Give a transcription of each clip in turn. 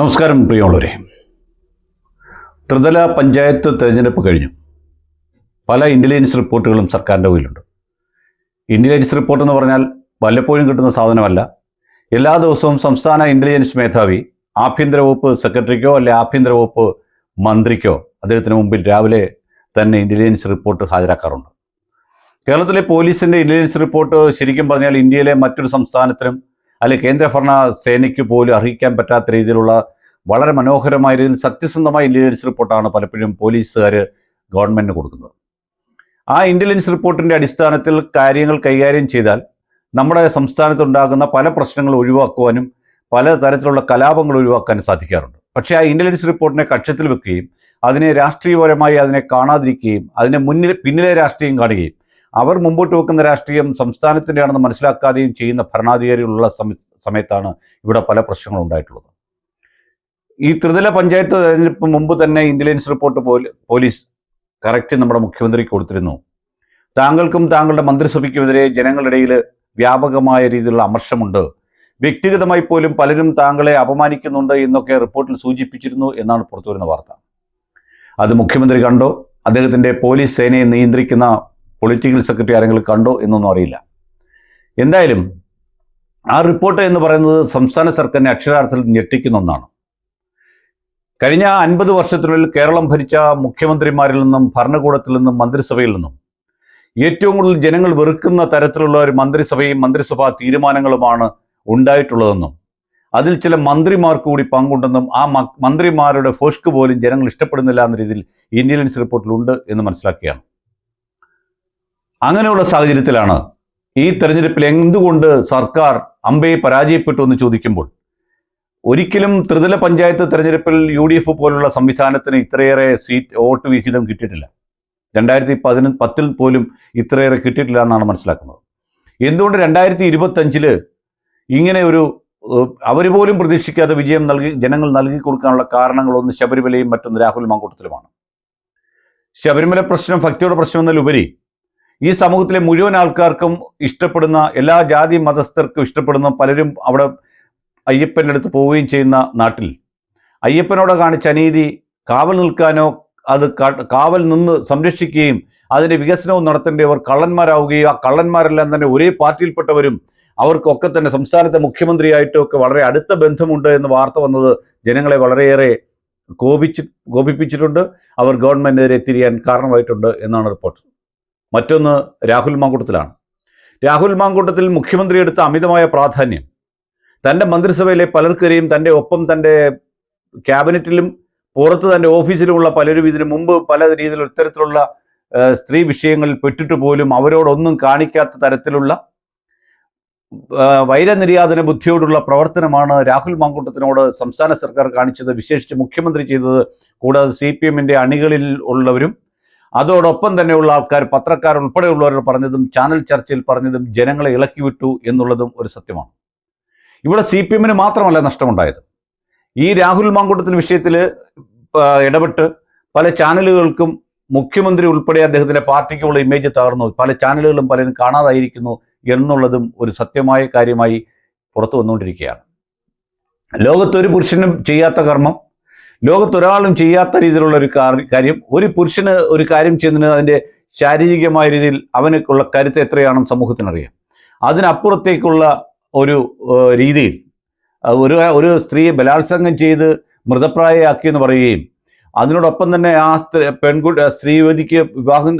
നമസ്കാരം പ്രിയമുള്ളവരെ. ത്രിതല പഞ്ചായത്ത് തെരഞ്ഞെടുപ്പ് കഴിഞ്ഞു. പല ഇന്റലിജൻസ് റിപ്പോർട്ടുകളും സർക്കാരിന്റെ കയ്യിലുണ്ട്. ഇന്റലിജൻസ് റിപ്പോർട്ട് എന്ന് പറഞ്ഞാൽ വല്ലപ്പോഴും കിട്ടുന്ന സാധനമല്ല. എല്ലാ ദിവസവും സംസ്ഥാന ഇന്റലിജൻസ് മേധാവി ആഭ്യന്തര വകുപ്പ് സെക്രട്ടറിക്കോ അല്ലെ ആഭ്യന്തര വകുപ്പ് മന്ത്രിക്കോ അദ്ദേഹത്തിന് മുമ്പിൽ രാവിലെ തന്നെ ഇന്റലിജൻസ് റിപ്പോർട്ട് ഹാജരാക്കാറുണ്ട്. കേരളത്തിലെ പോലീസിന്റെ ഇന്റലിജൻസ് റിപ്പോർട്ട് ശരിക്കും പറഞ്ഞാൽ ഇന്ത്യയിലെ മറ്റൊരു സംസ്ഥാനത്തിനും അല്ലെ കേന്ദ്രഭരണ സേനയ്ക്ക് പോലും അറിയിക്കാൻ പറ്റാത്ത രീതിയിലുള്ള വളരെ മനോഹരമായ രീതിയിൽ സത്യസന്ധമായ ഇന്റലിജൻസ് റിപ്പോർട്ടാണ് പലപ്പോഴും പോലീസുകാർ ഗവൺമെന്റിന് കൊടുക്കുന്നത്. ആ ഇന്റലിജൻസ് റിപ്പോർട്ടിന്റെ അടിസ്ഥാനത്തിൽ കാര്യങ്ങൾ കൈകാര്യം ചെയ്താൽ നമ്മുടെ സംസ്ഥാനത്തുണ്ടാകുന്ന പല പ്രശ്നങ്ങൾ ഒഴിവാക്കുവാനും പല തരത്തിലുള്ള കലാപങ്ങൾ ഒഴിവാക്കാനും സാധിക്കാറുണ്ട്. പക്ഷേ ആ ഇന്റലിജൻസ് റിപ്പോർട്ടിനെ കക്ഷത്തിൽ വെക്കുകയും അതിനെ രാഷ്ട്രീയപരമായി അതിനെ കാണാതിരിക്കുകയും അതിനെ മുന്നിൽ പിന്നിലെ രാഷ്ട്രീയം കാണുകയും അവർ മുമ്പോട്ട് വെക്കുന്ന രാഷ്ട്രീയം സംസ്ഥാനത്തിന്റെയാണെന്ന് മനസ്സിലാക്കാതെയും ചെയ്യുന്ന ഭരണാധികാരികളുള്ള സമ സമയത്താണ് ഇവിടെ പല പ്രശ്നങ്ങളും ഉണ്ടായിട്ടുള്ളത്. ഈ ത്രിതല പഞ്ചായത്ത് തെരഞ്ഞെടുപ്പ് മുമ്പ് തന്നെ ഇന്റലിജൻസ് റിപ്പോർട്ട് പോലീസ് കറക്റ്റ് നമ്മുടെ മുഖ്യമന്ത്രി കൊടുത്തിരുന്നു. താങ്കൾക്കും താങ്കളുടെ മന്ത്രിസഭയ്ക്കുമെതിരെ ജനങ്ങളുടെ ഇടയിൽ വ്യാപകമായ രീതിയിലുള്ള അമർഷമുണ്ട്. വ്യക്തിഗതമായി പോലും പലരും താങ്കളെ അപമാനിക്കുന്നുണ്ട് എന്നൊക്കെ റിപ്പോർട്ടിൽ സൂചിപ്പിച്ചിരുന്നു എന്നാണ് പുറത്തുവരുന്ന വാർത്ത. അത് മുഖ്യമന്ത്രി കണ്ടോ. അദ്ദേഹത്തിന്റെ പോലീസ് സേനയെ നിയന്ത്രിക്കുന്ന പൊളിറ്റിക്കൽ സെക്രട്ടറി ആരെങ്കിലും കണ്ടോ എന്നൊന്നും അറിയില്ല. എന്തായാലും ആ റിപ്പോർട്ട് എന്ന് പറയുന്നത് സംസ്ഥാന സർക്കാരിനെ അക്ഷരാർത്ഥത്തിൽ ഞെട്ടിക്കുന്ന ഒന്നാണ്. കഴിഞ്ഞ അൻപത് വർഷത്തിനുള്ളിൽ കേരളം ഭരിച്ച മുഖ്യമന്ത്രിമാരിൽ നിന്നും ഭരണകൂടത്തിൽ നിന്നും മന്ത്രിസഭയിൽ നിന്നും ഏറ്റവും കൂടുതൽ ജനങ്ങൾ വെറുക്കുന്ന തരത്തിലുള്ള ഒരു മന്ത്രിസഭയും മന്ത്രിസഭാ തീരുമാനങ്ങളുമാണ് ഉണ്ടായിട്ടുള്ളതെന്നും അതിൽ ചില മന്ത്രിമാർക്ക് കൂടി പങ്കുണ്ടെന്നും ആ മന്ത്രിമാരുടെ ഫോഷ്ക്ക് പോലും ജനങ്ങൾ ഇഷ്ടപ്പെടുന്നില്ല എന്ന രീതിയിൽ ഇന്റലിജൻസ് റിപ്പോർട്ടിലുണ്ട് എന്ന് മനസ്സിലാക്കുകയാണ്. അങ്ങനെയുള്ള സാഹചര്യത്തിലാണ് ഈ തെരഞ്ഞെടുപ്പിൽ എന്തുകൊണ്ട് സർക്കാർ അമ്പയെ പരാജയപ്പെട്ടു എന്ന് ചോദിക്കുമ്പോൾ ഒരിക്കലും ത്രിതല പഞ്ചായത്ത് തെരഞ്ഞെടുപ്പിൽ യു ഡി എഫ് പോലുള്ള സംവിധാനത്തിന് ഇത്രയേറെ സീറ്റ് വോട്ട് വിഹിതം കിട്ടിയിട്ടില്ല. രണ്ടായിരത്തി പതിന പത്തിൽ പോലും ഇത്രയേറെ കിട്ടിയിട്ടില്ല എന്നാണ് മനസ്സിലാക്കുന്നത്. എന്തുകൊണ്ട് രണ്ടായിരത്തി ഇരുപത്തഞ്ചിൽ ഇങ്ങനെ ഒരു അവർ പോലും പ്രതീക്ഷിക്കാത്ത വിജയം നൽകി ജനങ്ങൾ നൽകി കൊടുക്കാനുള്ള കാരണങ്ങളൊന്ന് ശബരിമലയും മറ്റൊന്ന് രാഹുൽ മാങ്കൂട്ടത്തിലുമാണ്. ശബരിമല പ്രശ്നം ഭക്തിയുടെ പ്രശ്നം എന്നതിലുപരി ഈ സമൂഹത്തിലെ മുഴുവൻ ആൾക്കാർക്കും ഇഷ്ടപ്പെടുന്ന എല്ലാ ജാതി മതസ്ഥർക്കും ഇഷ്ടപ്പെടുന്ന പലരും അവിടെ അയ്യപ്പന്റെ അടുത്ത് പോവുകയും ചെയ്യുന്ന നാട്ടിൽ. അയ്യപ്പനോട് കാണിച്ച അനീതി കാവൽ നിൽക്കാനോ അത് കാവൽ നിന്ന് സംരക്ഷിക്കുകയും അതിന്റെ വികസനവും നടത്തേണ്ടവർ കള്ളന്മാരാവുകയും ആ കള്ളന്മാരെല്ലാം തന്നെ ഒരേ പാർട്ടിയിൽപ്പെട്ടവരും അവർക്കൊക്കെ തന്നെ സംസ്ഥാനത്തെ മുഖ്യമന്ത്രിയായിട്ടും ഒക്കെ വളരെ അടുത്ത ബന്ധമുണ്ട് എന്ന് വാർത്ത വന്നത് ജനങ്ങളെ വളരെയേറെ കോപിച്ച് കോപിപ്പിച്ചിട്ടുണ്ട്. അവർ ഗവൺമെന്റിനെതിരെ തിരിയാൻ കാരണമായിട്ടുണ്ട് എന്നാണ് റിപ്പോർട്ട്. മറ്റൊന്ന് രാഹുൽ മാങ്കൂട്ടത്തിലാണ്. രാഹുൽ മാങ്കൂട്ടത്തിൽ മുഖ്യമന്ത്രി എടുത്ത അമിതമായ പ്രാധാന്യം. തന്റെ മന്ത്രിസഭയിലെ പലർക്കരെയും തന്റെ ഒപ്പം തന്റെ ക്യാബിനറ്റിലും പുറത്ത് തന്റെ ഓഫീസിലുമുള്ള പലരും ഇതിനു മുമ്പ് പല രീതിയിൽ ഇത്തരത്തിലുള്ള സ്ത്രീ വിഷയങ്ങളിൽ പെട്ടിട്ട് പോലും അവരോടൊന്നും കാണിക്കാത്ത തരത്തിലുള്ള വൈരനിര്യാതന ബുദ്ധിയോടുള്ള പ്രവർത്തനമാണ് രാഹുൽ മാങ്കൂട്ടത്തിനോട് സംസ്ഥാന സർക്കാർ കാണിച്ചത്. വിശേഷിച്ച് മുഖ്യമന്ത്രി ചെയ്തത് കൂടാതെ സി പി എമ്മിന്റെ അണികളിൽ ഉള്ളവരും അതോടൊപ്പം തന്നെയുള്ള ആൾക്കാർ പത്രക്കാർ ഉൾപ്പെടെയുള്ളവർ പറഞ്ഞതും ചാനൽ ചർച്ചയിൽ പറഞ്ഞതും ജനങ്ങളെ ഇളക്കി വിട്ടു എന്നുള്ളതും ഒരു സത്യമാണ്. ഇവിടെ സി പി എമ്മിന് മാത്രമല്ല നഷ്ടമുണ്ടായത്. ഈ രാഹുൽ മാങ്കൂട്ടത്തിന് വിഷയത്തിൽ ഇടപെട്ട് പല ചാനലുകൾക്കും മുഖ്യമന്ത്രി ഉൾപ്പെടെ അദ്ദേഹത്തിന്റെ പാർട്ടിക്കുള്ള ഇമേജ് തകർന്നു. പല ചാനലുകളും പലരും കാണാതായിരിക്കുന്നു എന്നുള്ളതും ഒരു സത്യമായ കാര്യമായി പുറത്തു വന്നുകൊണ്ടിരിക്കുകയാണ്. ലോകത്തൊരു പുരുഷനും ചെയ്യാത്ത കർമ്മം ലോകത്തൊരാളും ചെയ്യാത്ത രീതിയിലുള്ള ഒരു കാര്യം ഒരു പുരുഷന് ഒരു കാര്യം ചെയ്യുന്നതിന് അതിന്റെ ശാരീരികമായ രീതിയിൽ അവനക്കുള്ള കരുത്ത് എത്രയാണെന്ന് സമൂഹത്തിനറിയാം. അതിനപ്പുറത്തേക്കുള്ള ഒരു രീതിയിൽ ഒരു ഒരു സ്ത്രീയെ ബലാത്സംഗം ചെയ്ത് മൃതപ്രായയാക്കിയെന്ന് പറയുകയും അതിനോടൊപ്പം തന്നെ ആ സ്ത്രീ പെൺകുട്ടി സ്ത്രീ യുവതിക്ക് വിവാഹം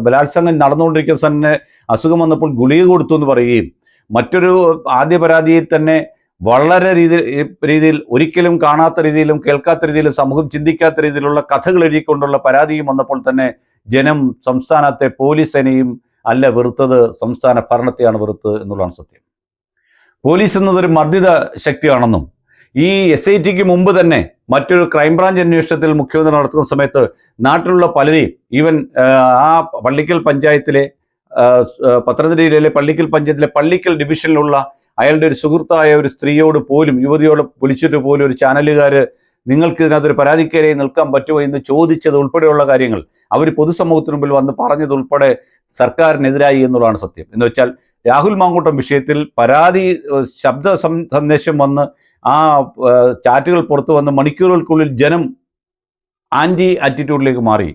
ബലാത്സംഗം നടന്നുകൊണ്ടിരിക്കുന്ന തന്നെ അസുഖം വന്നപ്പോൾ ഗുളിക കൊടുത്തു എന്ന് പറയുകയും മറ്റൊരു ആദ്യ പരാതിയിൽ തന്നെ വളരെ രീതിയിൽ രീതിയിൽ ഒരിക്കലും കാണാത്ത രീതിയിലും കേൾക്കാത്ത രീതിയിലും സമൂഹം ചിന്തിക്കാത്ത രീതിയിലുള്ള കഥകൾ എഴുതിക്കൊണ്ടുള്ള പരാതിയും വന്നപ്പോൾ തന്നെ ജനം സംസ്ഥാനത്തെ പോലീസ് സേനയും അല്ല വെറുത്തത് സംസ്ഥാന ഭരണത്തെയാണ് വെറുത്തത് എന്നുള്ളതാണ് സത്യം. പോലീസ് എന്നതൊരു മർദ്ദിത ശക്തിയാണെന്നും ഈ എസ് ഐ ടിക്ക് മുമ്പ് തന്നെ മറ്റൊരു ക്രൈംബ്രാഞ്ച് അന്വേഷണത്തിൽ മുഖ്യമന്ത്രി നടത്തുന്ന സമയത്ത് നാട്ടിലുള്ള പലരെയും ഈവൻ ആ പള്ളിക്കൽ പഞ്ചായത്തിലെ പത്തനംതിട്ട ജില്ലയിലെ പള്ളിക്കൽ പഞ്ചായത്തിലെ പള്ളിക്കൽ ഡിവിഷനിലുള്ള അയാളുടെ ഒരു സുഹൃത്തായ ഒരു സ്ത്രീയോട് പോലും യുവതിയോട് വിളിച്ചിട്ട് പോലും ഒരു ചാനലുകാർ നിങ്ങൾക്ക് ഇതിനകത്തൊരു പരാതിക്കാരെ നിൽക്കാൻ പറ്റുമോ എന്ന് ചോദിച്ചത് ഉൾപ്പെടെയുള്ള കാര്യങ്ങൾ അവർ പൊതുസമൂഹത്തിന് മുമ്പിൽ വന്ന് പറഞ്ഞത് ഉൾപ്പെടെ സർക്കാരിനെതിരായി എന്നുള്ളതാണ് സത്യം. എന്ന് വെച്ചാൽ രാഹുൽ മാങ്കൂട്ടം വിഷയത്തിൽ പരാതി ശബ്ദ സന്ദേശം വന്ന് ആ ചാറ്റുകൾ പുറത്തു വന്ന് മണിക്കൂറുകൾക്കുള്ളിൽ ജനം ആന്റി ആറ്റിറ്റ്യൂഡിലേക്ക് മാറി.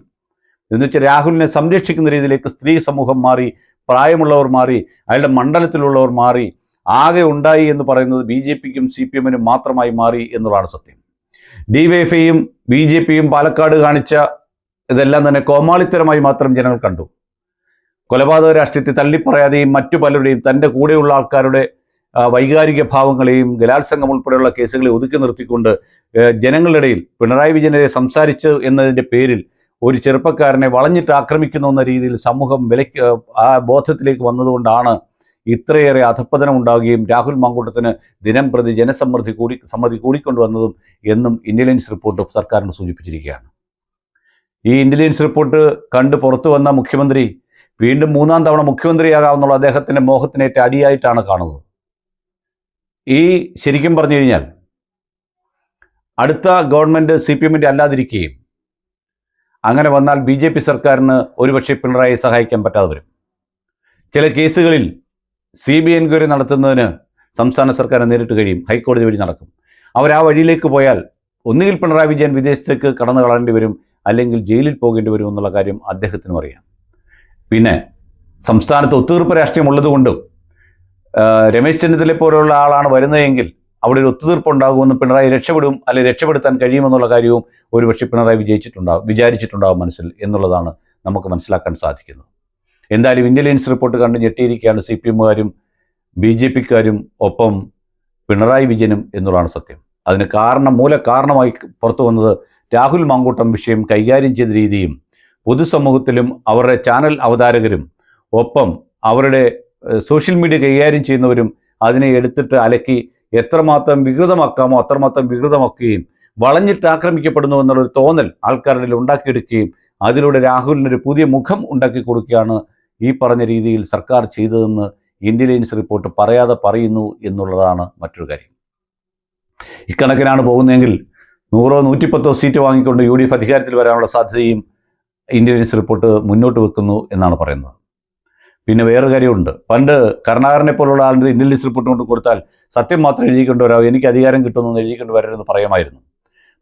എന്ന് വെച്ചാൽ രാഹുലിനെ സംരക്ഷിക്കുന്ന രീതിയിലേക്ക് സ്ത്രീ സമൂഹം മാറി പ്രായമുള്ളവർ മാറി അയാളുടെ മണ്ഡലത്തിലുള്ളവർ മാറി ആകെ ഉണ്ടായി എന്ന് പറയുന്നത് ബി ജെ പിക്കും സി പി എമ്മിനും മാത്രമായി മാറി എന്നുള്ളതാണ് സത്യം. ഡിവൈഎഫ്ഐയും ബി ജെ പിയും പാലക്കാട് കാണിച്ച ഇതെല്ലാം തന്നെ കോമാളിത്തരമായി മാത്രം ജനങ്ങൾ കണ്ടു. കൊലപാതക രാഷ്ട്രീയത്തെ തള്ളിപ്പറയാതെയും മറ്റു പലരുടെയും തന്റെ കൂടെയുള്ള ആൾക്കാരുടെ വൈകാരിക ഭാവങ്ങളെയും ഗലാത്സംഗം ഉൾപ്പെടെയുള്ള കേസുകളെ ഒതുക്കി നിർത്തിക്കൊണ്ട് ജനങ്ങളുടെ ഇടയിൽ പിണറായി വിജയനെ സംസാരിച്ചു എന്നതിന്റെ പേരിൽ ഒരു ചെറുപ്പക്കാരനെ വളഞ്ഞിട്ട് ആക്രമിക്കുന്നു എന്ന രീതിയിൽ സമൂഹം വിലയ്ക്ക് ആ ബോധത്തിലേക്ക് വന്നതുകൊണ്ടാണ് ഇത്രയേറെ അധപ്പതനം ഉണ്ടാവുകയും രാഹുൽ മാങ്കൂട്ടത്തിന് ദിനം പ്രതി ജനസമ്മർദ്ദി കൂടി സമ്മതി കൂടിക്കൊണ്ടുവന്നതും എന്നും ഇന്റലിജൻസ് റിപ്പോർട്ട് സർക്കാരിന് സൂചിപ്പിച്ചിരിക്കുകയാണ്. ഈ ഇന്റലിജൻസ് റിപ്പോർട്ട് കണ്ട് പുറത്തു വന്ന മുഖ്യമന്ത്രി വീണ്ടും മൂന്നാം തവണ മുഖ്യമന്ത്രിയാകാമെന്നുള്ള അദ്ദേഹത്തിന്റെ മോഹത്തിനേറ്റ അടിയായിട്ടാണ് കാണുന്നത്. ഈ ശരിക്കും പറഞ്ഞു കഴിഞ്ഞാൽ അടുത്ത ഗവൺമെന്റ് സി പി എമ്മിന്റെ അല്ലാതിരിക്കുകയും അങ്ങനെ വന്നാൽ ബി ജെ പി സർക്കാരിന് ഒരുപക്ഷെ പിണറായി സഹായിക്കാൻ പറ്റാതെ വരും. ചില കേസുകളിൽ സി ബി എൻക്വയറി നടത്തുന്നതിന് സംസ്ഥാന സർക്കാർ നേരിട്ട് കഴിയും. ഹൈക്കോടതി വഴി നടക്കും. അവർ ആ വഴിയിലേക്ക് പോയാൽ ഒന്നുകിൽ പിണറായി വിജയൻ വിദേശത്തേക്ക് കടന്നു കളയേണ്ടി വരും അല്ലെങ്കിൽ ജയിലിൽ പോകേണ്ടി വരും എന്നുള്ള കാര്യം അദ്ദേഹത്തിനും അറിയാം. പിന്നെ സംസ്ഥാനത്ത് ഒത്തുതീർപ്പ് രാഷ്ട്രീയം ഉള്ളതുകൊണ്ടും രമേശ് ചെന്നിത്തല പോലെയുള്ള ആളാണ് വരുന്നതെങ്കിൽ അവിടെ ഒരു ഒത്തുതീർപ്പ് ഉണ്ടാകുമെന്ന് പിണറായി രക്ഷപ്പെടും അല്ലെങ്കിൽ രക്ഷപ്പെടുത്താൻ കഴിയുമെന്നുള്ള കാര്യവും ഒരുപക്ഷെ പിണറായി വിജയിച്ചിട്ടുണ്ടാവും വിചാരിച്ചിട്ടുണ്ടാവും മനസ്സിൽ എന്നുള്ളതാണ് നമുക്ക് മനസ്സിലാക്കാൻ സാധിക്കുന്നത്. എന്തായാലും ഇന്റലിജൻസ് റിപ്പോർട്ട് കണ്ട് ഞെട്ടിയിരിക്കുകയാണ് സി പി എമ്മുകാരും ബി ജെ പിക്കാരും ഒപ്പം പിണറായി വിജയനും എന്നുള്ളതാണ് സത്യം. അതിന് കാരണം മൂല കാരണമായി പുറത്തു വന്നത് രാഹുൽ മാങ്കൂട്ടം വിഷയം കൈകാര്യം ചെയ്ത രീതിയും പൊതുസമൂഹത്തിലും അവരുടെ ചാനൽ അവതാരകരും ഒപ്പം അവരുടെ സോഷ്യൽ മീഡിയ കൈകാര്യം ചെയ്യുന്നവരും അതിനെ എടുത്തിട്ട് അലക്കി എത്രമാത്രം വികൃതമാക്കാമോ അത്രമാത്രം വികൃതമാക്കുകയും വളഞ്ഞിട്ട് ആക്രമിക്കപ്പെടുന്നു എന്നുള്ളൊരു തോന്നൽ ആൾക്കാരുടെ ഉണ്ടാക്കിയെടുക്കുകയും അതിലൂടെ രാഹുലിനൊരു പുതിയ മുഖം ഉണ്ടാക്കി കൊടുക്കുകയാണ് ഈ പറഞ്ഞ രീതിയിൽ സർക്കാർ ചെയ്തതെന്ന് ഇന്റലിജൻസ് റിപ്പോർട്ട് പറയാതെ പറയുന്നു എന്നുള്ളതാണ് മറ്റൊരു കാര്യം. ഇക്കണക്കിനാണ് പോകുന്നതെങ്കിൽ നൂറോ നൂറ്റിപ്പത്തോ സീറ്റ് വാങ്ങിക്കൊണ്ട് യു ഡി എഫ് അധികാരത്തിൽ വരാനുള്ള സാധ്യതയും ഇന്റലിജൻസ് റിപ്പോർട്ട് മുന്നോട്ട് വെക്കുന്നു എന്നാണ് പറയുന്നത്. പിന്നെ വേറെ കാര്യമുണ്ട്. പണ്ട് കരുണാകരനെ പോലുള്ള ആളുടെ ഇന്റലിജൻസ് റിപ്പോർട്ട് കൊണ്ട് കൊടുത്താൽ സത്യം മാത്രം എഴുതിക്കൊണ്ട് വരാം എനിക്ക് അധികാരം കിട്ടുന്നു എഴുതിക്കൊണ്ട് വരരുതെന്ന് പറയാമായിരുന്നു.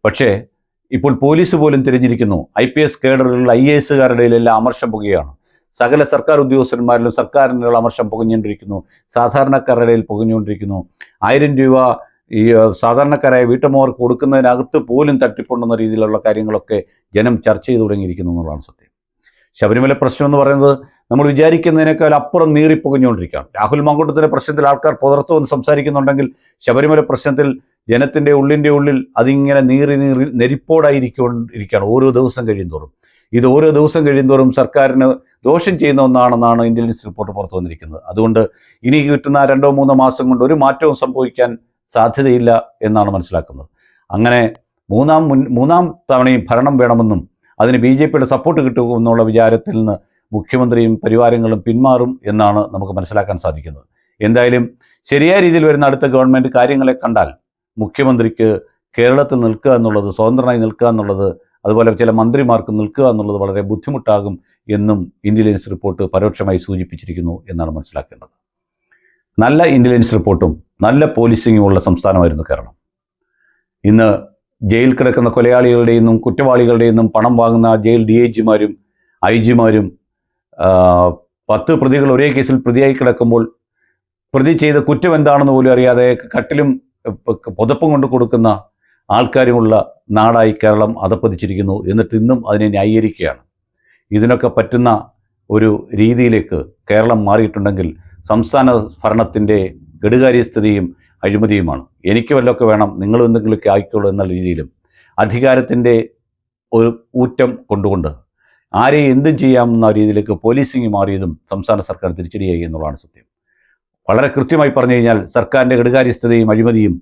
പക്ഷേ ഇപ്പോൾ പോലീസ് പോലും തിരിഞ്ഞിരിക്കുന്നു. ഐ പി എസ് കേഡറുകളിൽ ഐ എ എസുകാരുടെ എല്ലാം അമർഷം പുകയാണ്. സകല സർക്കാർ ഉദ്യോഗസ്ഥന്മാരിലും സർക്കാരിനുള്ള അമർഷം പുകഞ്ഞുകൊണ്ടിരിക്കുന്നു. സാധാരണക്കാരുടെ പുകഞ്ഞുകൊണ്ടിരിക്കുന്നു. ആയിരം രൂപ ഈ സാധാരണക്കാരായ വീട്ടമ്മമാർക്ക് കൊടുക്കുന്നതിനകത്ത് പോലും തട്ടിപ്പുണ്ടെന്ന രീതിയിലുള്ള കാര്യങ്ങളൊക്കെ ജനം ചർച്ച ചെയ്തു തുടങ്ങിയിരിക്കുന്നു എന്നുള്ളതാണ് സത്യം. ശബരിമല പ്രശ്നം എന്ന് പറയുന്നത് നമ്മൾ വിചാരിക്കുന്നതിനേക്കാൾ അപ്പുറം നീറിപ്പുകഞ്ഞുകൊണ്ടിരിക്കുകയാണ് രാഹുൽ മാങ്കൂട്ടത്തിന്റെ പ്രശ്നത്തിൽ ആൾക്കാർ പുതർത്തു എന്ന് സംസാരിക്കുന്നുണ്ടെങ്കിൽ ശബരിമല പ്രശ്നത്തിൽ ജനത്തിന്റെ ഉള്ളിന്റെ ഉള്ളിൽ അതിങ്ങനെ നീറി നീറി നെരിപ്പോടായിരിക്കൊണ്ടിരിക്കുകയാണ് ഓരോ ദിവസം കഴിയുന്തോറും ഇത് ഓരോ ദിവസം കഴിയുന്തോറും സർക്കാരിന് ദോഷം ചെയ്യുന്ന ഒന്നാണെന്നാണ് ഇന്റലിജൻസ് റിപ്പോർട്ട് പുറത്തു വന്നിരിക്കുന്നത്. അതുകൊണ്ട് ഇനി കിട്ടുന്ന രണ്ടോ മൂന്നോ മാസം കൊണ്ട് ഒരു മാറ്റവും സംഭവിക്കാൻ സാധ്യതയില്ല എന്നാണ് മനസ്സിലാക്കുന്നത്. അങ്ങനെ മൂന്നാം മുൻ മൂന്നാം തവണയും ഭരണം വേണമെന്നും അതിന് ബി ജെ പിയുടെ സപ്പോർട്ട് കിട്ടുമെന്നുള്ള വിചാരത്തിൽ നിന്ന് മുഖ്യമന്ത്രിയും പരിവാരങ്ങളും പിന്മാറും എന്നാണ് നമുക്ക് മനസ്സിലാക്കാൻ സാധിക്കുന്നത്. എന്തായാലും ശരിയായ രീതിയിൽ വരുന്ന അടുത്ത ഗവൺമെന്റ് കാര്യങ്ങളെ കണ്ടാൽ മുഖ്യമന്ത്രിക്ക് കേരളത്തിൽ നിൽക്കുക എന്നുള്ളത് സ്വതന്ത്രനായി നിൽക്കുക എന്നുള്ളത് അതുപോലെ ചില മന്ത്രിമാർക്ക് നിൽക്കുക എന്നുള്ളത് വളരെ ബുദ്ധിമുട്ടാകും എന്നും ഇന്റലിജൻസ് റിപ്പോർട്ട് പരോക്ഷമായി സൂചിപ്പിച്ചിരിക്കുന്നു എന്നാണ് മനസ്സിലാക്കേണ്ടത്. നല്ല ഇന്റലിജൻസ് റിപ്പോർട്ടും നല്ല പോലീസിങ്ങും ഉള്ള സംസ്ഥാനമായിരുന്നു കേരളം. ഇന്ന് ജയിൽ കിടക്കുന്ന കൊലയാളികളുടെയും നിന്നും നിന്നും പണം വാങ്ങുന്ന ജയിൽ ഡി ഐ ജിമാരും ഐ ജിമാരും പത്ത് പ്രതികൾ ഒരേ കേസിൽ പ്രതിയായി കിടക്കുമ്പോൾ പ്രതി ചെയ്ത കുറ്റം എന്താണെന്ന് പോലും അറിയാതെ കട്ടിലും പുതപ്പും കൊണ്ട് കൊടുക്കുന്ന ആൾക്കാരുമുള്ള നാടായി കേരളം അധപ്പതിച്ചിരിക്കുന്നു എന്നിട്ട് ഇന്നും അതിനെ ന്യായീകരിക്കുകയാണ്. ഇതിനൊക്കെ പറ്റുന്ന ഒരു രീതിയിലേക്ക് കേരളം മാറിയിട്ടുണ്ടെങ്കിൽ സംസ്ഥാന ഭരണത്തിന്റെ കെടുകാര്യസ്ഥതയും അഴിമതിയുമാണ്. എനിക്ക് വല്ലതൊക്കെ വേണം നിങ്ങൾ എന്തെങ്കിലുമൊക്കെ ആയിക്കോളൂ എന്നുള്ള രീതിയിലും അധികാരത്തിന്റെ ഒരു ഊറ്റം കൊണ്ടുകൊണ്ട് ആരെയും എന്തും ചെയ്യാമെന്ന രീതിയിലേക്ക് പോലീസിംഗ് മാറിയതും സംസ്ഥാന സർക്കാർ തിരിച്ചടിയായി എന്നുള്ളതാണ് സത്യം. വളരെ കൃത്യമായി പറഞ്ഞു കഴിഞ്ഞാൽ സർക്കാരിന്റെ കെടുകാര്യസ്ഥതയും അഴിമതിയും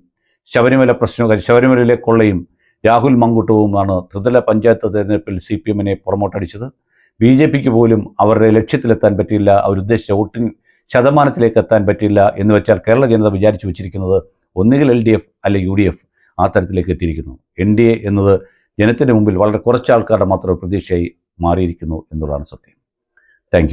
ശബരിമല പ്രശ്നവും ശബരിമലയിലെ കൊള്ളയും രാഹുൽ മങ്കുട്ടവുമാണ് ത്രിതല പഞ്ചായത്ത് തെരഞ്ഞെടുപ്പിൽ സി പി എമ്മിനെ പുറമോട്ടടിച്ചത്. ബി ജെ പിക്ക് പോലും അവരുടെ ലക്ഷ്യത്തിലെത്താൻ പറ്റിയില്ല അവരുദ്ദേശിച്ച വോട്ടിംഗ് ശതമാനത്തിലേക്ക് എത്താൻ പറ്റിയില്ല എന്ന് വെച്ചാൽ കേരള ജനത വിചാരിച്ചു വെച്ചിരിക്കുന്നത് ഒന്നുകിൽ എൽ ഡി എഫ് അല്ലെ യു ഡി എഫ് ആ തരത്തിലേക്ക് എത്തിയിരിക്കുന്നു. എൻ ഡി എ എന്നത് ജനത്തിന് മുമ്പിൽ വളരെ കുറച്ച് ആൾക്കാരുടെ മാത്രം പ്രതീക്ഷയായി മാറിയിരിക്കുന്നു എന്നുള്ളതാണ് സത്യം. താങ്ക്